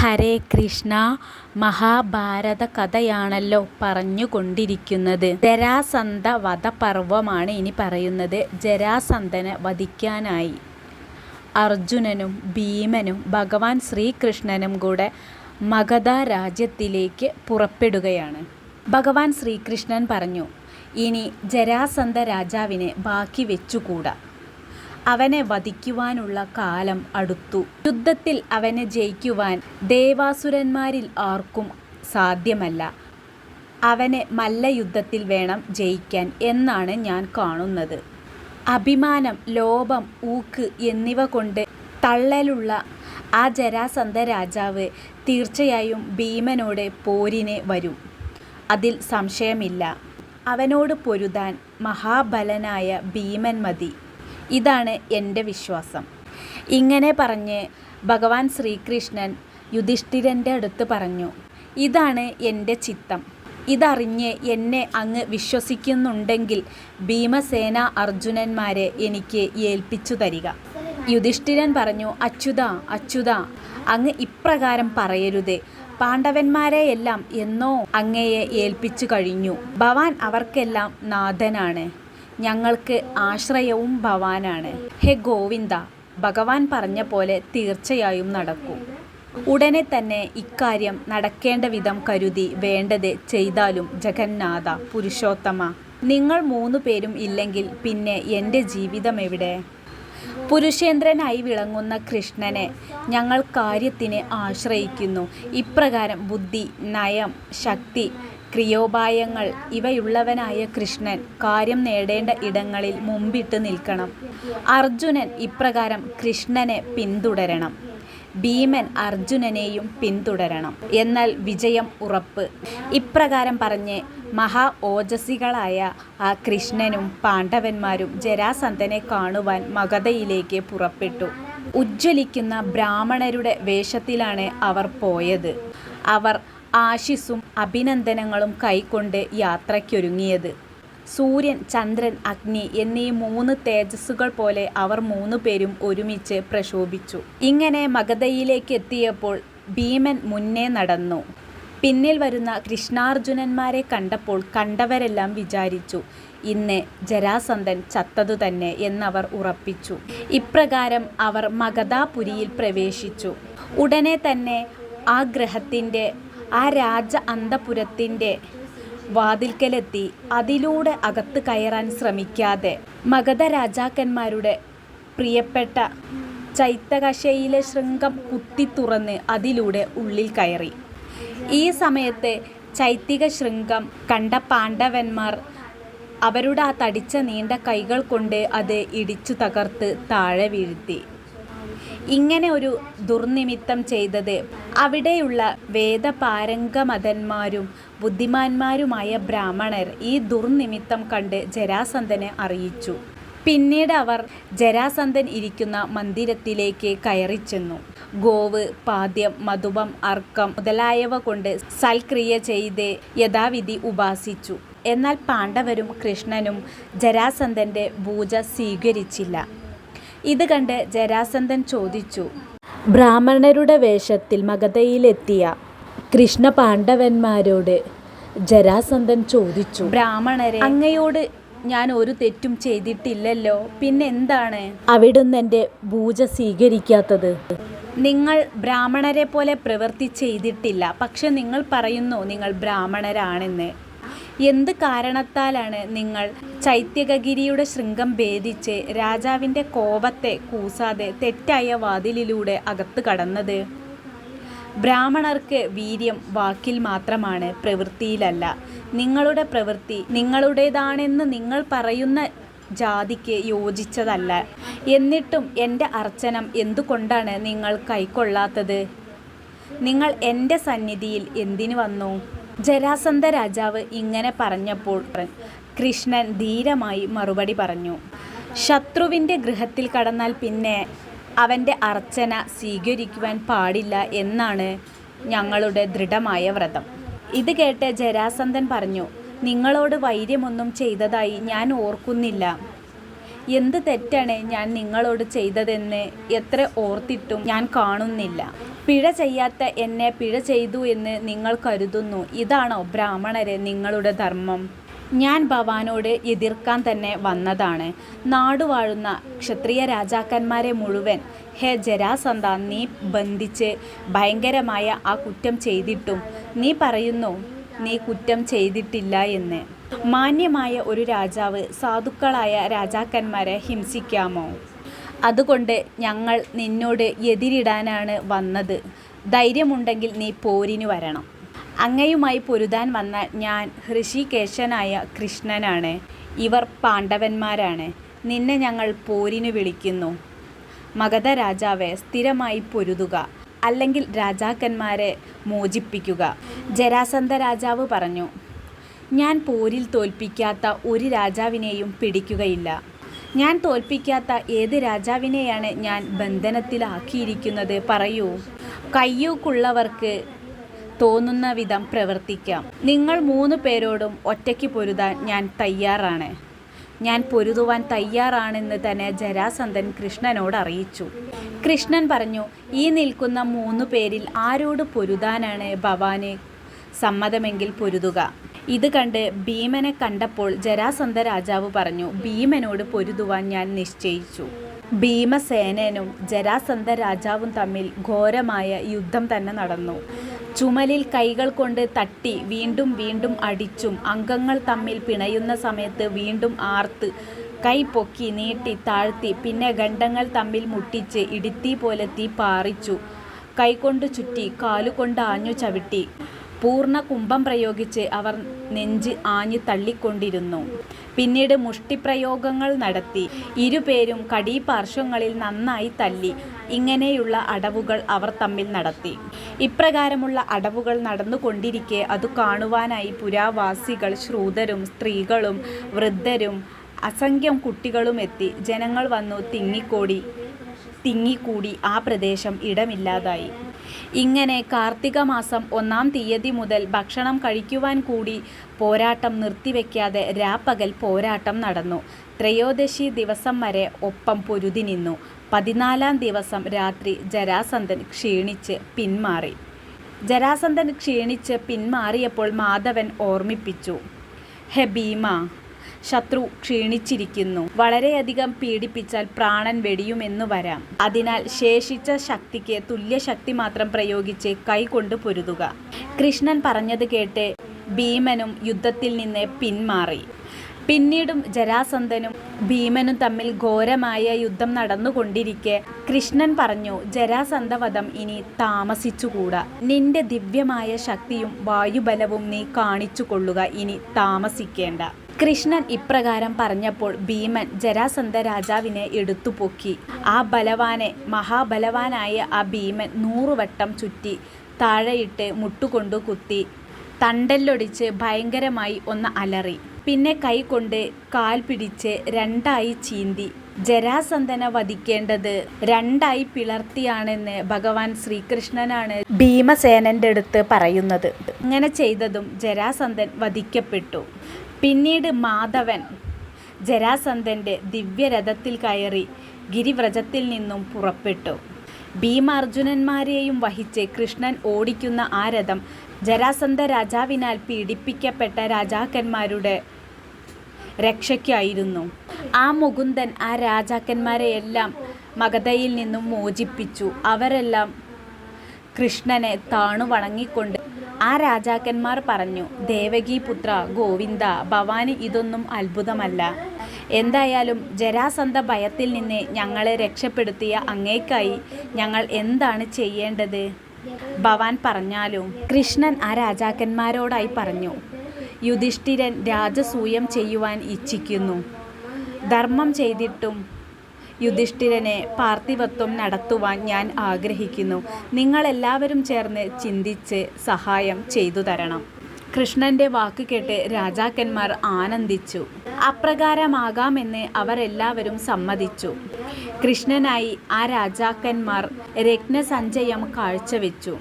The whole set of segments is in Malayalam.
ഹരേ കൃഷ്ണ മഹാഭാരത കഥയാണല്ലോ പറഞ്ഞുകൊണ്ടിരിക്കുന്നത്. ജരാസന്ധ വധപർവമാണ് ഇനി പറയുന്നത്. ജരാസന്ധനെ വധിക്കാനായി അർജുനനും ഭീമനും ഭഗവാൻ ശ്രീകൃഷ്ണനും കൂടെ മഗധ രാജ്യത്തിലേക്ക് പുറപ്പെടുകയാണ്. ഭഗവാൻ ശ്രീകൃഷ്ണൻ പറഞ്ഞു ഇനി ജരാസന്ധ രാജാവിനെ ബാക്കി വെച്ചുകൂടാ. അവനെ വധിക്കുവാനുള്ള കാലം അടുത്തു. യുദ്ധത്തിൽ അവനെ ജയിക്കുവാൻ ദേവാസുരന്മാരിൽ ആർക്കും സാധ്യമല്ല. അവനെ മല്ലയുദ്ധത്തിൽ വേണം ജയിക്കാൻ എന്നാണ് ഞാൻ കാണുന്നത്. അഭിമാനം ലോഭം ഊക്ക് എന്നിവ കൊണ്ട് തള്ളലുള്ള ആ ജരാസന്ധ രാജാവ് തീർച്ചയായും ഭീമനോട് പോരിനെ വരും. അതിൽ സംശയമില്ല. അവനോട് പൊരുതാൻ മഹാബലനായ ഭീമൻ മതി. ഇതാണ് എന്റെ വിശ്വാസം. ഇങ്ങനെ പറഞ്ഞ് ഭഗവാൻ ശ്രീകൃഷ്ണൻ യുധിഷ്ഠിരന്റെ അടുത്ത് പറഞ്ഞു ഇതാണ് എന്റെ ചിത്തം. ഇതറിഞ്ഞ് എന്നെ അങ്ങ് വിശ്വസിക്കുന്നുണ്ടെങ്കിൽ ഭീമസേന അർജുനന്മാരെ എനിക്ക് ഏൽപ്പിച്ചു തരിക. യുധിഷ്ഠിരൻ പറഞ്ഞു അച്യുത അച്യുത അങ്ങ് ഇപ്രകാരം പറയരുതേ. പാണ്ഡവന്മാരെയെല്ലാം എന്നോ അങ്ങയെ ഏൽപ്പിച്ചു കഴിഞ്ഞു. ഭവാൻ അവർക്കെല്ലാം നാഥനാണ്. ഞങ്ങൾക്ക് ആശ്രയവും ഭവാനാണ്. ഹേ ഗോവിന്ദ ഭഗവാൻ പറഞ്ഞ പോലെ തീർച്ചയായും നടക്കും. ഉടനെ തന്നെ ഇക്കാര്യം നടക്കേണ്ട വിധം കരുതി വേണ്ടത് ചെയ്താലും ജഗന്നാഥ പുരുഷോത്തമ. നിങ്ങൾ മൂന്നു പേരും ഇല്ലെങ്കിൽ പിന്നെ എന്റെ ജീവിതം എവിടെ? പുരുഷേന്ദ്രനായി വിളങ്ങുന്ന കൃഷ്ണനെ ഞങ്ങൾ കാര്യത്തിന് ആശ്രയിക്കുന്നു. ഇപ്രകാരം ബുദ്ധി നയം ശക്തി ക്രിയോപായങ്ങൾ. ഇവയുള്ളവനായ കൃഷ്ണൻ കാര്യം നേടേണ്ട ഇടങ്ങളിൽ മുമ്പിട്ട് നിൽക്കണം. അർജുനൻ ഇപ്രകാരം കൃഷ്ണനെ പിന്തുടരണം. ഭീമൻ അർജുനനെയും പിന്തുടരണം. എന്നാൽ വിജയം ഉറപ്പ്. ഇപ്രകാരം പറഞ്ഞ് മഹാ ഓജസ്സികളായ ആ കൃഷ്ണനും പാണ്ഡവന്മാരും ജരാസന്ധനെ കാണുവാൻ മഗധയിലേക്ക് പുറപ്പെട്ടു. ഉജ്ജ്വലിക്കുന്ന ബ്രാഹ്മണരുടെ വേഷത്തിലാണ് അവർ പോയത്. അവർ ആശിസും അഭിനന്ദനങ്ങളും കൈക്കൊണ്ട് യാത്രയ്ക്കൊരുങ്ങിയത്. സൂര്യൻ ചന്ദ്രൻ അഗ്നി എന്നീ മൂന്ന് തേജസ്സുകൾ പോലെ അവർ മൂന്നു പേരും ഒരുമിച്ച് പ്രശോഭിച്ചു. ഇങ്ങനെ മഗധയിലേക്ക് എത്തിയപ്പോൾ ഭീമൻ മുന്നേ നടന്നു. പിന്നിൽ വരുന്ന കൃഷ്ണാർജുനന്മാരെ കണ്ടപ്പോൾ കണ്ടവരെല്ലാം വിചാരിച്ചു ഇന്ന് ജരാസന്ധൻ ചത്തതു തന്നെ എന്നവർ ഉറപ്പിച്ചു. ഇപ്രകാരം അവർ മഗധാപുരിയിൽ പ്രവേശിച്ചു. ഉടനെ തന്നെ ആ ഗ്രഹത്തിന്റെ ആ രാജ അന്തപുരത്തിന്റെ വാതിൽക്കലെത്തി. അതിലൂടെ അകത്ത് കയറാൻ ശ്രമിക്കാതെ മഗധ രാജാക്കന്മാരുടെ പ്രിയപ്പെട്ട ചൈത്തകശയിലെ ശൃംഗം കുത്തി തുറന്ന് അതിലൂടെ ഉള്ളിൽ കയറി. ഈ സമയത്ത് ചൈത്തിക ശൃംഗം കണ്ട പാണ്ഡവന്മാർ അവരുടെ ആ തടിച്ച നീണ്ട കൈകൾ കൊണ്ട് അത് ഇടിച്ചു തകർത്ത് താഴെ വീഴ്ത്തി. ഇങ്ങനെ ഒരു ദുർനിമിത്തം ചെയ്തത് അവിടെയുള്ള വേദപാരംഗമതന്മാരും ബുദ്ധിമാന്മാരുമായ ബ്രാഹ്മണർ ഈ ദുർനിമിത്തം കണ്ട് ജരാസന്ധനെ അറിയിച്ചു. പിന്നീട് അവർ ജരാസന്ധൻ ഇരിക്കുന്ന മന്ദിരത്തിലേക്ക് കയറിച്ചെന്നു. ഗോവ് പാദ്യം മധുപം അർക്കം മുതലായവ കൊണ്ട് സൽക്രിയ ചെയ്ത് യഥാവിധി ഉപാസിച്ചു. എന്നാൽ പാണ്ഡവരും കൃഷ്ണനും ജരാസന്ധന്റെ പൂജ സ്വീകരിച്ചില്ല. ഇത് കണ്ട് ജരാസന്ധൻ ചോദിച്ചു. ബ്രാഹ്മണരുടെ വേഷത്തിൽ മഗധയിലെത്തിയ കൃഷ്ണ പാണ്ഡവന്മാരോട് ജരാസന്ധൻ ചോദിച്ചു. ബ്രാഹ്മണരെ അങ്ങയോട് ഞാൻ ഒരു തെറ്റും ചെയ്തിട്ടില്ലല്ലോ. പിന്നെന്താണ് അവിടുന്ന് എന്റെ പൂജ സ്വീകരിക്കാത്തത്. നിങ്ങൾ ബ്രാഹ്മണരെ പോലെ പ്രവൃത്തി ചെയ്തിട്ടില്ല. പക്ഷെ നിങ്ങൾ പറയുന്നു നിങ്ങൾ ബ്രാഹ്മണരാണെന്ന്. എന്ത് കാരണത്താലാണ് നിങ്ങൾ ചൈത്യകഗിരിയുടെ ശൃംഗം ഭേദിച്ച് രാജാവിന്റെ കോപത്തെ കൂസാതെ തെറ്റായ വാതിലിലൂടെ അകത്ത് കടന്നത്? ബ്രാഹ്മണർക്ക് വീര്യം വാക്കിൽ മാത്രമാണ് പ്രവൃത്തിയിലല്ല. നിങ്ങളുടെ പ്രവൃത്തി നിങ്ങളുടേതാണെന്ന് നിങ്ങൾ പറയുന്ന ജാതിക്ക് യോജിച്ചതല്ല. എന്നിട്ടും എന്റെ അർച്ചനം എന്തുകൊണ്ടാണ് നിങ്ങൾ കൈക്കൊള്ളാത്തത്? നിങ്ങൾ എന്റെ സന്നിധിയിൽ എന്തിനു വന്നു? ജരാസന്ധ രാജാവ് ഇങ്ങനെ പറഞ്ഞപ്പോൾ കൃഷ്ണൻ ധീരമായി മറുപടി പറഞ്ഞു. ശത്രുവിന്റെ ഗൃഹത്തിൽ കടന്നാൽ പിന്നെ അവന്റെ അർച്ചന സ്വീകരിക്കുവാൻ പാടില്ല എന്നാണ് ഞങ്ങളുടെ ദൃഢമായ വ്രതം ഇത് കേട്ട് ജരാസന്ധൻ പറഞ്ഞു നിങ്ങളോട് വൈര്യമൊന്നും ചെയ്തതായി ഞാൻ ഓർക്കുന്നില്ല. എന്ത് തെറ്റാണ് ഞാൻ നിങ്ങളോട് ചെയ്തതെന്ന് എത്ര ഓർത്തിട്ടും ഞാൻ കാണുന്നില്ല. പിഴ ചെയ്യാത്ത എന്നെ പിഴ ചെയ്തു എന്ന് നിങ്ങൾ കരുതുന്നു. ഇതാണോ ബ്രാഹ്മണരെ നിങ്ങളുടെ ധർമ്മം? ഞാൻ ഭവാനോട് എതിർക്കാൻ തന്നെ വന്നതാണ്. നാടുവാഴുന്ന ക്ഷത്രിയ രാജാക്കന്മാരെ മുഴുവൻ ഹേ ജരാസന്ധ നീ ബന്ധിച്ച് ഭയങ്കരമായ ആ കുറ്റം ചെയ്തിട്ടും നീ പറയുന്നു നീ കുറ്റം ചെയ്തിട്ടില്ല എന്ന്. മാന്യമായ ഒരു രാജാവ് സാധുക്കളായ രാജാക്കന്മാരെ ഹിംസിക്കാമോ? അതുകൊണ്ട് ഞങ്ങൾ നിന്നോട് എതിരിടാനാണ് വന്നത്. ധൈര്യമുണ്ടെങ്കിൽ നീ പോരിന് വരണം. അങ്ങയുമായി പൊരുതാൻ വന്ന ഞാൻ ഋഷികേശനായ കൃഷ്ണനാണ്. ഇവർ പാണ്ഡവന്മാരാണ്. നിന്നെ ഞങ്ങൾ പോരിന് വിളിക്കുന്നു. മഗധ രാജാവെ സ്ഥിരമായി പൊരുതുക. അല്ലെങ്കിൽ രാജാക്കന്മാരെ മോചിപ്പിക്കുക. ജരാസന്ധ രാജാവ് പറഞ്ഞു ഞാൻ പോരിൽ തോൽപ്പിക്കാത്ത ഒരു രാജാവിനെയും പിടിക്കുകയില്ല. ഞാൻ തോൽപ്പിക്കാത്ത ഏത് രാജാവിനെയാണ് ഞാൻ ബന്ധനത്തിലാക്കിയിരിക്കുന്നത് പറയൂ. കയ്യൂക്കുള്ളവർക്ക് തോന്നുന്ന വിധം പ്രവർത്തിക്കാം. നിങ്ങൾ മൂന്ന് പേരോടും ഒറ്റയ്ക്ക് പൊരുതാൻ ഞാൻ തയ്യാറാണ്. ഞാൻ പൊരുതുവാൻ തയ്യാറാണെന്ന് തന്നെ ജരാസന്ധൻ കൃഷ്ണനോട് അറിയിച്ചു. കൃഷ്ണൻ പറഞ്ഞു ഈ നിൽക്കുന്ന മൂന്ന് പേരിൽ ആരോട് പൊരുതാനാണ് ഭവാന് സമ്മതമെങ്കിൽ പൊരുതുക. ഇത് കണ്ട് ഭീമനെ കണ്ടപ്പോൾ ജരാസന്ധ രാജാവ് പറഞ്ഞു ഭീമനോട് പൊരുതുവാൻ ഞാൻ നിശ്ചയിച്ചു. ഭീമസേനനും ജരാസന്ധ രാജാവും തമ്മിൽ ഘോരമായ യുദ്ധം തന്നെ നടന്നു. ചുമലിൽ കൈകൾ കൊണ്ട് തട്ടി വീണ്ടും വീണ്ടും അടിച്ചും അംഗങ്ങൾ തമ്മിൽ പിണയുന്ന സമയത്ത് വീണ്ടും ആർത്ത് കൈ പൊക്കി നീട്ടി താഴ്ത്തി പിന്നെ ഖണ്ഡങ്ങൾ തമ്മിൽ മുട്ടിച്ച് ഇടിത്തി പോലെ തീ പാറിച്ചു. കൈകൊണ്ട് ചുറ്റി കാലുകൊണ്ട് ആഞ്ഞു ചവിട്ടി. പൂർണ കുംഭം പ്രയോഗിച്ച് അവർ നെഞ്ച് ആഞ്ഞു തള്ളിക്കൊണ്ടിരുന്നു. പിന്നീട് മുഷ്ടിപ്രയോഗങ്ങൾ നടത്തി. ഇരുപേരും കടീപാർശ്വങ്ങളിൽ നന്നായി തല്ലി. ഇങ്ങനെയുള്ള അടവുകൾ അവർ തമ്മിൽ നടത്തി. ഇപ്രകാരമുള്ള അടവുകൾ നടന്നുകൊണ്ടിരിക്കെ അത് കാണുവാനായി പുരാവാസികൾ ശ്രുതരും സ്ത്രീകളും വൃദ്ധരും അസംഖ്യം കുട്ടികളും എത്തി. ജനങ്ങൾ വന്നു തിങ്ങിക്കോടി തിങ്ങിക്കൂടി ആ പ്രദേശം ഇടമില്ലാതായി. ഇങ്ങനെ കാർത്തിക മാസം ഒന്നാം തീയതി മുതൽ ഭക്ഷണം കഴിക്കുവാൻ കൂടി പോരാട്ടം നിർത്തിവെക്കാതെ രാപ്പകൽ പോരാട്ടം നടന്നു. ത്രയോദശി ദിവസം വരെ ഒപ്പം പൊരുതി നിന്നു. പതിനാലാം ദിവസം രാത്രി ജരാസന്ധൻ ക്ഷീണിച്ച് പിന്മാറി. ജരാസന്ധൻ ക്ഷീണിച്ച് പിന്മാറിയപ്പോൾ മാധവൻ ഓർമ്മിപ്പിച്ചു. ഹെ ഭീമ ശത്രു ക്ഷീണിച്ചിരിക്കുന്നു. വളരെയധികം പീഡിപ്പിച്ചാൽ പ്രാണൻ വെടിയുമെന്നു വരാം. അതിനാൽ ശേഷിച്ച ശക്തിക്ക് തുല്യശക്തി മാത്രം പ്രയോഗിച്ച് കൈകൊണ്ട് പൊരുതുക. കൃഷ്ണൻ പറഞ്ഞത് കേട്ട് ഭീമനും യുദ്ധത്തിൽ നിന്ന് പിന്മാറി. പിന്നീടും ജരാസന്ധനും ഭീമനും തമ്മിൽ ഘോരമായ യുദ്ധം നടന്നുകൊണ്ടിരിക്കെ കൃഷ്ണൻ പറഞ്ഞു ജരാസന്ധവധം ഇനി താമസിച്ചുകൂടാ. നിന്റെ ദിവ്യമായ ശക്തിയും വായുബലവും നീ കാണിച്ചു കൊള്ളുക ഇനി താമസിക്കേണ്ട. കൃഷ്ണൻ ഇപ്രകാരം പറഞ്ഞപ്പോൾ ഭീമൻ ജരാസന്ധ രാജാവിനെ എടുത്തുപൊക്കി. ആ ബലവാനെ മഹാബലവാനായ ആ ഭീമൻ നൂറുവട്ടം ചുറ്റി താഴെയിട്ട് മുട്ടുകൊണ്ടു കുത്തി. തണ്ടല്ലൊടിച്ച് ഭയങ്കരമായി ഒന്ന് അലറി. പിന്നെ കൈകൊണ്ട് കാൽ പിടിച്ച് രണ്ടായി ചീന്തി. ജരാസന്ധനെ വധിക്കേണ്ടത് രണ്ടായി പിളർത്തിയാണെന്ന് ഭഗവാൻ ശ്രീകൃഷ്ണനാണ് ഭീമസേനന്റെ അടുത്ത് പറയുന്നത്. അങ്ങനെ ചെയ്തതും ജരാസന്ധൻ വധിക്കപ്പെട്ടു. പിന്നീട് മാധവൻ ജരാസന്ധന്റെ ദിവ്യരഥത്തിൽ കയറി ഗിരിവ്രജത്തിൽ നിന്നും പുറപ്പെട്ടു. ഭീമാർജുനന്മാരെയും വഹിച്ച് കൃഷ്ണൻ ഓടിക്കുന്ന ആ രഥം ജരാസന്ധ രാജാവിനാൽ പീഡിപ്പിക്കപ്പെട്ട രാജാക്കന്മാരുടെ രക്ഷയ്ക്കായിരുന്നു. ആ മുകുന്ദൻ ആ രാജാക്കന്മാരെയെല്ലാം മഗധയിൽ നിന്നും മോചിപ്പിച്ചു. അവരെല്ലാം കൃഷ്ണനെ താണു വണങ്ങിക്കൊണ്ട് ആ രാജാക്കന്മാർ പറഞ്ഞു ദേവകീപുത്ര ഗോവിന്ദ ഭവാനി ഇതൊന്നും അത്ഭുതമല്ല. എന്തായാലും ജരാസന്ധ ഭയത്തിൽ നിന്ന് ഞങ്ങളെ രക്ഷപ്പെടുത്തിയ അങ്ങേക്കായി ഞങ്ങൾ എന്താണ് ചെയ്യേണ്ടത്? ഭവാൻ പറഞ്ഞാലും കൃഷ്ണൻ ആ രാജാക്കന്മാരോടായി പറഞ്ഞു യുധിഷ്ഠിരൻ രാജസൂയം ചെയ്യുവാൻ ഇച്ഛിക്കുന്നു. ധർമ്മം ചെയ്തിട്ടും യുധിഷ്ഠിരനെ പാർത്ഥിവത്വം നടത്തുവാൻ ഞാൻ ആഗ്രഹിക്കുന്നു. നിങ്ങളെല്ലാവരും ചേർന്ന് ചിന്തിച്ച് സഹായം ചെയ്തു തരണം. കൃഷ്ണന്റെ വാക്ക് കേട്ട് രാജാക്കന്മാർ ആനന്ദിച്ചു. അപ്രകാരമാകാമെന്ന് അവരെല്ലാവരും സമ്മതിച്ചു. കൃഷ്ണനായി ആ രാജാക്കന്മാർ രത്നസഞ്ചയം കാഴ്ചവെച്ചു.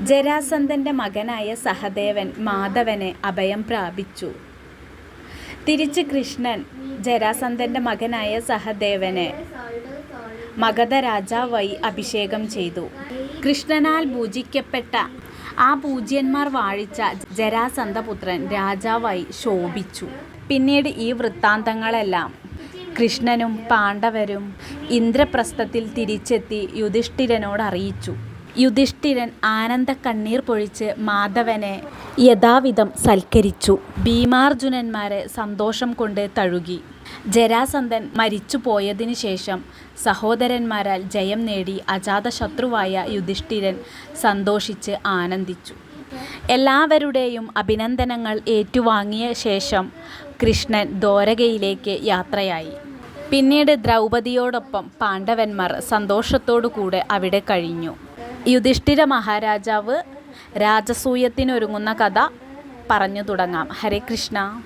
ജരാസന്ധന്റെ മകനായ സഹദേവൻ മാധവനെ അഭയം പ്രാപിച്ചു. തിരിച്ച് കൃഷ്ണൻ ജരാസന്ധന്റെ മകനായ സഹദേവനെ. മഗധ രാജാവായി അഭിഷേകം ചെയ്തു. കൃഷ്ണനാൽ പൂജിക്കപ്പെട്ട ആ പൂജ്യന്മാർ വാഴിച്ച ജരാസന്ധപുത്രൻ രാജാവായി ശോഭിച്ചു. പിന്നീട് ഈ വൃത്താന്തങ്ങളെല്ലാം കൃഷ്ണനും പാണ്ഡവരും ഇന്ദ്രപ്രസ്ഥത്തിൽ തിരിച്ചെത്തി യുധിഷ്ഠിരനോട് അറിയിച്ചു. യുധിഷ്ഠിരൻ ആനന്ദ കണ്ണീർ പൊഴിച്ച് മാധവനെ യഥാവിധം സൽക്കരിച്ചു. ഭീമാർജുനന്മാരെ സന്തോഷം കൊണ്ട് തഴുകി. ജരാസന്ധൻ മരിച്ചു പോയതിനു ശേഷം സഹോദരന്മാരാൽ ജയം നേടി അജാതശത്രുവായ യുധിഷ്ഠിരൻ സന്തോഷിച്ച് ആനന്ദിച്ചു. എല്ലാവരുടെയും അഭിനന്ദനങ്ങൾ ഏറ്റുവാങ്ങിയ ശേഷം കൃഷ്ണൻ ദ്വാരകയിലേക്ക് യാത്രയായി. പിന്നീട് ദ്രൗപതിയോടൊപ്പം പാണ്ഡവന്മാർ സന്തോഷത്തോടു കൂടെ അവിടെ കഴിഞ്ഞു. യുധിഷ്ഠിര മഹാരാജാവ് രാജസൂയത്തിനൊരുങ്ങുന്ന കഥ പറഞ്ഞു തുടങ്ങാം. ഹരേ കൃഷ്ണ.